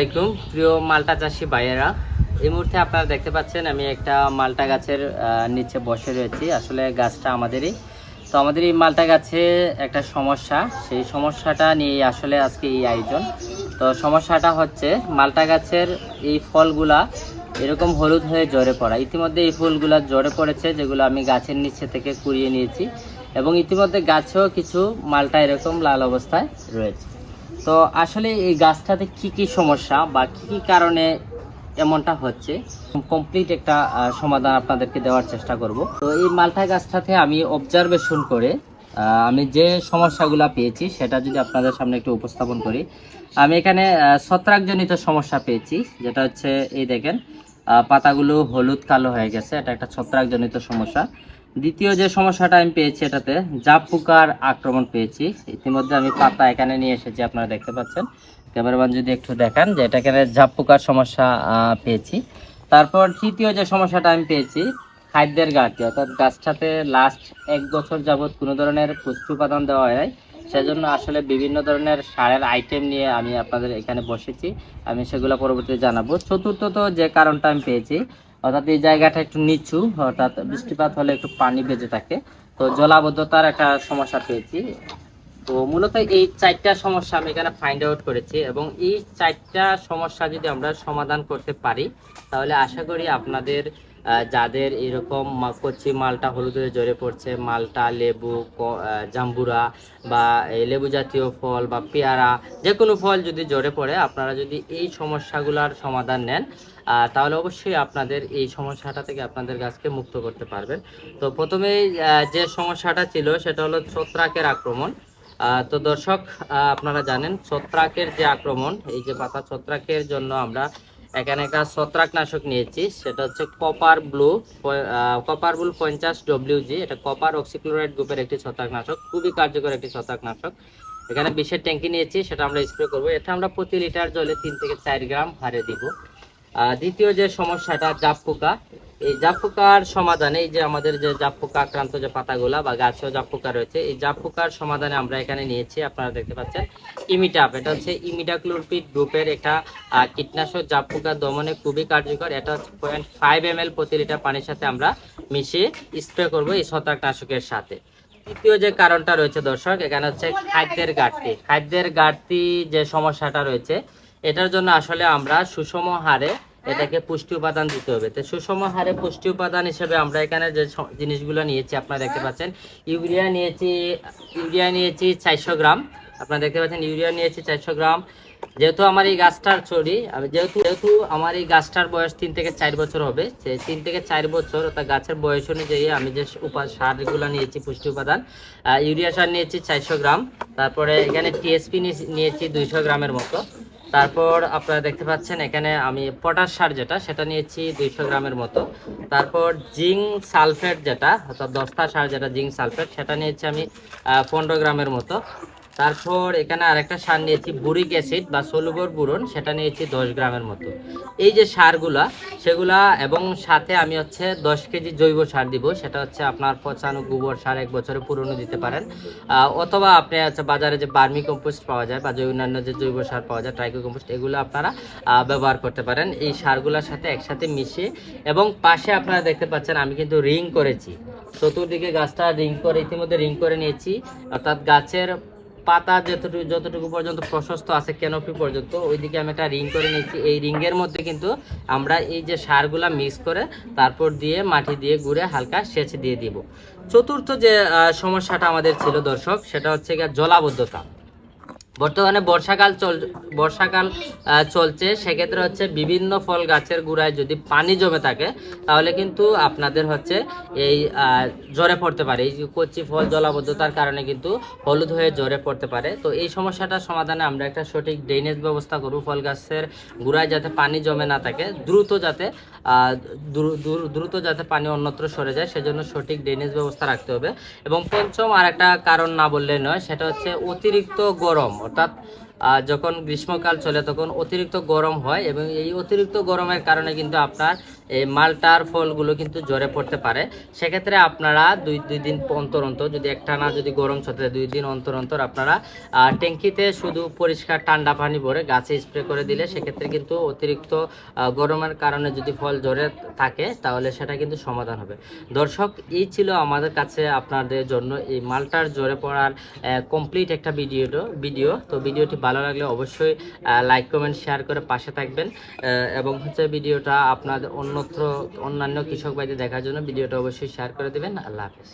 আসসালামাইকুম প্রিয় মালটা চাষি ভাইয়েরা, এই মুহূর্তে আপনারা দেখতে পাচ্ছেন আমি একটা মালটা গাছের নিচে বসে রয়েছি। আসলে গাছটা আমাদেরই। তো আমাদের এই মালটা গাছে একটা সমস্যা। সেই সমস্যাটা নিয়ে আসলে আজকে এই আয়োজন। তো সমস্যাটা হচ্ছে, মালটা গাছের এই ফলগুলা এরকম হলুদ হয়ে জ্বরে পড়া। ইতিমধ্যে এই ফুলগুলা জ্বরে পড়েছে, যেগুলো আমি গাছের নিচে থেকে কুড়িয়ে নিয়েছি। এবং ইতিমধ্যে গাছেও কিছু মালটা এরকম লাল অবস্থায় রয়েছে। তো আসলে এই গাছটাতে কি কি সমস্যা বা কি কি কারণে এমনটা হচ্ছে? কমপ্লিট একটা সমাধান আপনাদেরকে দেওয়ার চেষ্টা করব। তো এই মালটা গাছটাতে আমি অবজারভেশন করে আমি যে সমস্যাগুলো পেয়েছি সেটা যদি আপনাদের সামনে একটু উপস্থাপন করি। আমি এখানে ছত্রাকজনিত সমস্যা পেয়েছি, যেটা হচ্ছে এই দেখেন পাতাগুলো হলুদ কালো হয়ে গেছে, এটা একটা ছত্রাকজনিত সমস্যা। দ্বিতীয় যে সমস্যাটা আমি পেয়েছি এটাতে জাপ পোকার আক্রমণ পেয়েছি। ইতিমধ্যে আমি পাতা এখানে নিয়ে এসেছি, আপনারা দেখতে পাচ্ছেন। ক্যামেরাম্যান যদি একটু দেখান যে এটা এখানে জাপ পোকার সমস্যা পেয়েছি। তারপর তৃতীয় যে সমস্যাটা আমি পেয়েছি, খাদ্যের ঘাটতি। অর্থাৎ গাছটাতে লাস্ট এক বছর যাবত কোনো ধরনের পুষ্টি উপাদান দেওয়া হয় সেজন্য আসলে বিভিন্ন ধরনের সারের আইটেম নিয়ে আমি আপনাদের এখানে বসেছি। আমি সেগুলো পরবর্তীতে জানাব। চতুর্থ তো যে কারণটা আমি পেয়েছি, অর্থাৎ এই জায়গাটা একটু নিচু, অর্থাৎ বৃষ্টিপাত হলে একটু পানি বেজে থাকে। তো জলাবদ্ধতার একটা সমস্যা পেয়েছি। তো মূলত এই চারটা সমস্যা আমি এখানে ফাইন্ড আউট করেছি এবং এই চারটা সমস্যা যদি আমরা সমাধান করতে পারি তাহলে আশা করি আপনাদের যাদের এরকম কচি মালটা হলুদ হয়ে জ্বরে পড়ছে মালটা লেবু জাম্বুরা বা লেবু জাতীয় ফল বা পেয়ারা যে কোনো ফল যদি জ্বরে পড়ে আপনারা যদি এই সমস্যাগুলোর সমাধান নেন তাহলে অবশ্যই আপনাদের এই সমস্যাটা থেকে আপনাদের গাছকে মুক্ত করতে পারবেন। তো প্রথমেই আহ, যে সমস্যাটা ছিল সেটা হলো ছত্রাকের আক্রমণ। তো দর্শক আপনারা জানেন ছত্রাকের যে আক্রমণ, এই যে পাতা ছত্রাকের জন্য আমরা এখানে একটা ছত্রাকনাশক নিয়েছি, সেটা হচ্ছে কপার ব্লু কপার ব্লু পঞ্চাশ ডব্লিউজি এটা কপার অক্সিক্লোরাইড গ্রুপের একটি ছত্রাকনাশক, খুবই কার্যকর একটি ছত্রাকনাশক। এখানে বিশের ট্যাঙ্কি নিয়েছি, সেটা আমরা স্প্রে করব। এটা আমরা প্রতি লিটার জলে তিন থেকে চার গ্রাম হারে দিব। দ্বিতীয় যে সমস্যাটা জাপ পোকা, এই জাপ পোকার সমাধানে এই যে আমাদের যে জাপ পোকা আক্রান্ত যে পাতাগুলা বা গাছেও জাপ পোকা রয়েছে, এই জাপ পোকার সমাধানে আমরা এখানে নিয়েছি, আপনারা দেখতে পাচ্ছেন, ইমিটাপ। এটা হচ্ছে ইমিডাক্লোরপিড গ্রুপের একটা কীটনাশক। জাপ পোকা দমনে খুবই কার্যকর। এটা হচ্ছে পয়েন্ট ফাইভ এম প্রতি লিটার পানির সাথে আমরা মিশিয়ে স্প্রে করব এই ছত্রাকনাশকের সাথে। তৃতীয় যে কারণটা রয়েছে দর্শক, এখানে হচ্ছে খাদ্যের ঘাটতি। খাদ্যের ঘাটতি যে সমস্যাটা রয়েছে এটার জন্য আসলে আমরা সুষম হারে এটাকে পুষ্টি উপাদান দিতে হবে। তো সুষম হারে পুষ্টি উপাদান হিসেবে আমরা এখানে যে জিনিসগুলো নিয়েছি আপনারা দেখতে পাচ্ছেন ইউরিয়া নিয়েছি ইউরিয়া নিয়েছি চারশো গ্রাম। আপনারা দেখতে পাচ্ছেন ইউরিয়া নিয়েছি চারশো গ্রাম। যেহেতু আমার এই গাছটার চড়ি আমি যেহেতু যেহেতু আমার এই গাছটার বয়স তিন থেকে চার বছর হবে সে তিন থেকে চার বছর অর্থাৎ গাছের বয়স অনুযায়ী আমি যে উপা সারগুলো নিয়েছি পুষ্টি উপাদান ইউরিয়া সার নিয়েছি চারশো গ্রাম। তারপরে এখানে টিএসপি নিয়েছি দুইশো গ্রামের মতো। তারপর আপনারা দেখতে পাচ্ছেন এখানে আমি পটাশ সার যেটা, সেটা নিয়েছি দুইশো গ্রামের মতো। তারপর জিঙ্ক সালফেট যেটা, অর্থাৎ দস্তা সার যেটা, জিঙ্ক সালফেট, সেটা নিয়েছি আমি পনেরো গ্রামের মতো। তারপর এখানে আরেকটা সার নিয়েছি, বুরিক অ্যাসিড বা সলুবর বুরন, সেটা নিয়েছি দশ গ্রামের মতো। এই যে সারগুলা, সেগুলা এবং সাথে আমি হচ্ছে দশ কেজি জৈব সার দিব, সেটা হচ্ছে আপনার পচানো গোবর সার এক বছরে পুরনো দিতে পারেন। অথবা আপনি হচ্ছে বাজারে যে বার্মি কম্পোস্ট পাওয়া যায় বা যে অন্যান্য যে জৈব সার পাওয়া যায়, ট্রাইকো কম্পোস্ট, এগুলো আপনারা ব্যবহার করতে পারেন। এই সারগুলোর সাথে একসাথে মিশিয়ে এবং পাশে আপনারা দেখতে পাচ্ছেন আমি কিন্তু রিং করেছি। চতুর্দিকে গাছটা রিং করে, ইতিমধ্যে রিং করে নিয়েছি। অর্থাৎ গাছের পাতা যতটুকু যতটুকু পর্যন্ত প্রশস্ত আছে কেনপি পর্যন্ত, ওইদিকে আমি একটা রিং করে নিচ্ছি এই রিংয়ের মধ্যে কিন্তু আমরা এই যে সারগুলা মিক্স করে তারপর দিয়ে মাটি দিয়ে গুঁড়ে হালকা সেচ দিয়ে দিব। চতুর্থ যে সমস্যাটা আমাদের ছিল দর্শক, সেটা হচ্ছে জলাবদ্ধতা। বর্তমানে বর্ষাকাল চল, বর্ষাকাল চলছে। সেক্ষেত্রে হচ্ছে বিভিন্ন ফল গাছের গুড়ায় যদি পানি জমে থাকে, তাহলে কিন্তু আপনাদের হচ্ছে এই জ্বরে পড়তে পারে। এই কচি ফল, জলাবদ্ধতার কারণে কিন্তু হলুদ হয়ে জ্বরে পড়তে পারে। তো এই সমস্যাটার সমাধানে আমরা একটা সঠিক ড্রেনেজ ব্যবস্থা করব ফল গাছের গুড়ায় যাতে পানি জমে না থাকে, দ্রুত যাতে দ্রুত যাতে পানি অন্যত্র সরে যায়, সেজন্য সঠিক ড্রেনেজ ব্যবস্থা রাখতে হবে। এবং পঞ্চম আর একটা কারণ না বললে নয়, সেটা হচ্ছে অতিরিক্ত গরম অর্থাৎ আহ, যখন গ্রীষ্মকাল চলে তখন অতিরিক্ত গরম হয় এবং এই অতিরিক্ত গরমের কারণে কিন্তু আপনার এই মালটার ফলগুলো কিন্তু জ্বরে পড়তে পারে। সেক্ষেত্রে আপনারা দুই দুই দিন অন্তর অন্তর যদি একটানা যদি গরম চলতে দুই দিন অন্তর অন্তর আপনারা ট্যাঙ্কিতে শুধু পরিষ্কার ঠান্ডা পানি ভরে গাছে স্প্রে করে দিলে সেক্ষেত্রে কিন্তু অতিরিক্ত গরমের কারণে যদি ফল জ্বরে থাকে তাহলে সেটা কিন্তু সমাধান হবে। দর্শক এই ছিল আমাদের কাছে আপনাদের জন্য এই মালটার জ্বরে পড়ার কমপ্লিট একটা ভিডিও ভিডিও। তো ভিডিওটি ভালো লাগলে অবশ্যই লাইক কমেন্ট শেয়ার করে পাশে থাকবেন। এবং হচ্ছে ভিডিওটা আপনাদের অন্যত্র অন্যান্য কৃষক ভাইদের দেখার জন্য ভিডিওটা অবশ্যই শেয়ার করে দেবেন। আল্লাহ হাফেজ।